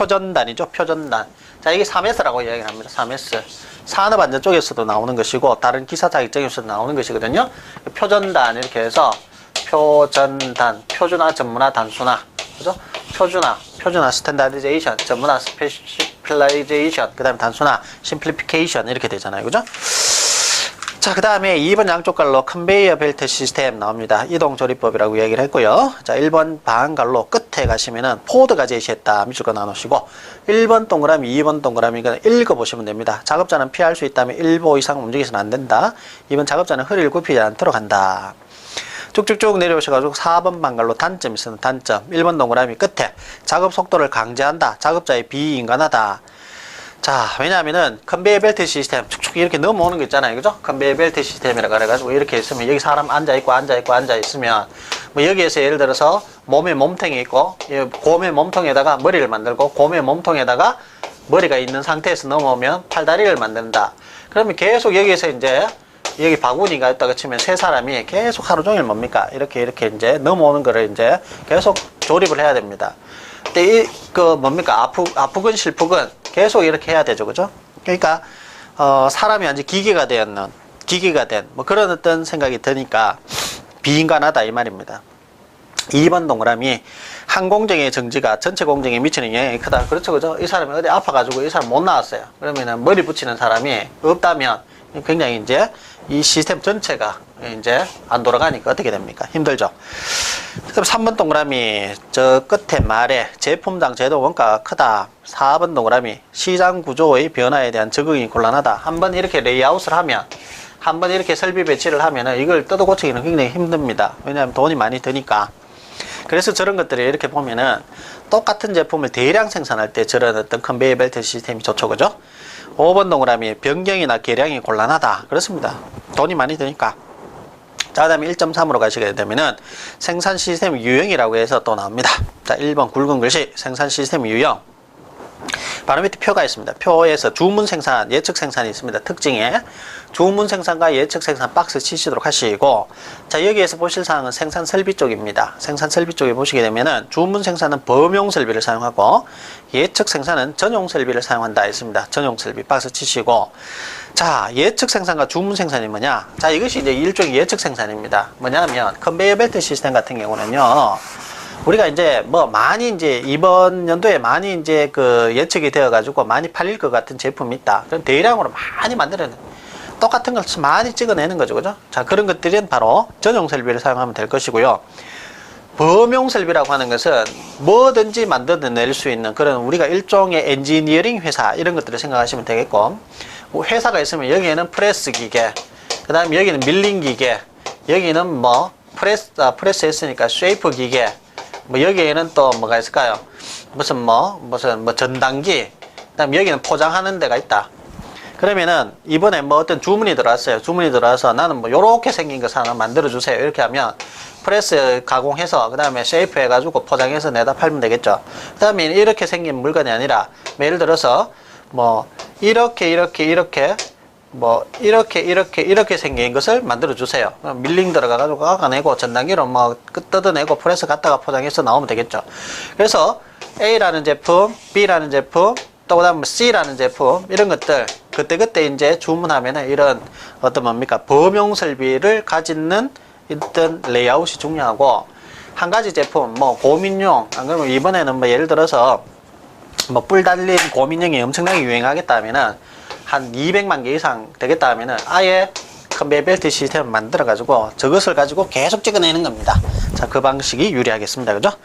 표전단이죠. 표전단. 자, 이게 3S라고 이야기를 합니다. 3S. 산업안전 쪽에서도 나오는 것이고 다른 기사 자격증에서도 나오는 것이거든요. 표전단 이렇게 해서 표전단, 표준화, 전문화, 단순화. 그죠? 표준화, 표준화, 스탠다디제이션, 전문화, 스페셜라이제이션, 그 다음에 단순화, 심플리피케이션 이렇게 되잖아요. 그죠? 자, 그 다음에 2번 양쪽 갈로 컨베이어 벨트 시스템 나옵니다. 이동 조립법이라고 이야기를 했고요. 자, 1번 방갈로 끝에 가시면은 포드가 제시했다. 밑줄거 나누시고 1번 동그라미, 2번 동그라미 이건 읽어보시면 됩니다. 작업자는 피할 수 있다면 1보 이상 움직여서는 안 된다. 2번 작업자는 허리를 굽히지 않도록 한다. 쭉쭉쭉 내려오셔가지고 4번 방갈로 단점이 있으면 단점 1번 동그라미 끝에 작업 속도를 강제한다. 작업자의 비인간하다. 자, 왜냐하면은 컨베이어 벨트 시스템 축축 이렇게 넘어오는 거 있잖아요. 그죠? 컨베이어 벨트 시스템이라 그래가지고 이렇게 있으면 여기 사람 앉아 있고 앉아 있고 앉아 있으면 뭐 여기에서 예를 들어서 몸에 몸통이 있고 이 곰의 몸통에다가 머리를 만들고 곰의 몸통에다가 머리가 있는 상태에서 넘어오면 팔다리를 만든다. 그러면 계속 여기에서 이제 여기 바구니가 있다고 치면 세 사람이 계속 하루 종일 뭡니까? 이렇게 이렇게 이제 넘어오는 거를 이제 계속 조립을 해야 됩니다. 근데 이, 그 뭡니까? 아프, 아프건 실프건 계속 이렇게 해야 되죠. 그죠? 그러니까, 어, 사람이 완전 기계가 되었는, 기계가 된, 뭐 그런 어떤 생각이 드니까 비인간하다 이 말입니다. 2번 동그라미 항공정의 정지가 전체 공정에 미치는 영향이 크다. 그렇죠, 그죠? 이 사람이 어디 아파가지고 이 사람 못 나왔어요. 그러면은 머리 붙이는 사람이 없다면 굉장히 이제 이 시스템 전체가 이제 안 돌아가니까 어떻게 됩니까? 힘들죠. 그럼 3번 동그라미 저 끝에 말에 제품당 제도 원가가 크다. 4번 동그라미 시장 구조의 변화에 대한 적응이 곤란하다. 한번 이렇게 레이아웃을 하면 한번 이렇게 설비 배치를 하면은 이걸 뜯어 고치기는 굉장히 힘듭니다. 왜냐하면 돈이 많이 드니까. 그래서 저런 것들이 이렇게 보면은 똑같은 제품을 대량 생산할 때 저런 어떤 컨베이어 벨트 시스템이 좋죠. 그죠? 5번 동그라미 변경이나 개량이 곤란하다. 그렇습니다. 돈이 많이 드니까. 자, 그 다음에 1.3으로 가시게 되면은 생산 시스템 유형이라고 해서 또 나옵니다. 자, 1번 굵은 글씨 생산 시스템 유형. 바로 밑에 표가 있습니다. 표에서 주문 생산, 예측 생산이 있습니다. 특징에 주문 생산과 예측 생산 박스 치시도록 하시고 자 여기에서 보실 사항은 생산 설비 쪽입니다. 생산 설비 쪽에 보시게 되면은 주문 생산은 범용 설비를 사용하고 예측 생산은 전용 설비를 사용한다 했습니다. 전용 설비 박스 치시고 자 예측 생산과 주문 생산이 뭐냐? 자 이것이 이제 일종의 예측 생산입니다. 뭐냐면 컨베이어 벨트 시스템 같은 경우는요. 우리가 이제 뭐 많이 이제 이번 연도에 많이 이제 그 예측이 되어 가지고 많이 팔릴 것 같은 제품이 있다. 그럼 대량으로 많이 만들어내. 똑같은 걸 많이 찍어내는 거죠. 그죠? 자, 그런 것들은 바로 전용 설비를 사용하면 될 것이고요. 범용 설비라고 하는 것은 뭐든지 만들어낼 수 있는 그런 우리가 일종의 엔지니어링 회사 이런 것들을 생각하시면 되겠고 뭐 회사가 있으면 여기에는 프레스 기계 그 다음에 여기는 밀링 기계 여기는 뭐 프레스 아, 프레스 했으니까 쉐이프 기계 뭐 여기에는 또 뭐가 있을까요? 무슨 뭐 무슨 뭐 전단기 그다음 여기는 포장하는 데가 있다. 그러면은 이번에 뭐 어떤 주문이 들어왔어요. 주문이 들어와서 나는 뭐 요렇게 생긴 것 하나 만들어 주세요. 이렇게 하면 프레스 가공해서 그 다음에 쉐이프 해가지고 포장해서 내다 팔면 되겠죠. 그 다음에 이렇게 생긴 물건이 아니라 뭐 예를 들어서 뭐 이렇게 이렇게 이렇게 뭐 이렇게 이렇게 이렇게 생긴 것을 만들어 주세요. 밀링 들어가가지고 깎아내고 전단기로 뭐끝 뜯어내고 프레스 갖다가 포장해서 나오면 되겠죠. 그래서 A라는 제품, B라는 제품, 또 그다음 C라는 제품 이런 것들 그때 그때 이제 주문하면은 이런 어떤 뭡니까 범용 설비를 가지는 어떤 레이아웃이 중요하고 한 가지 제품 뭐 고민용 안 그러면 이번에는 뭐 예를 들어서 뭐 뿔 달린 고민형이 엄청나게 유행하겠다 하면은 한 200만 개 이상 되겠다 하면은 아예 컨베이어 벨트 시스템을 만들어 가지고 저것을 가지고 계속 찍어내는 겁니다. 자, 그 방식이 유리하겠습니다. 그죠?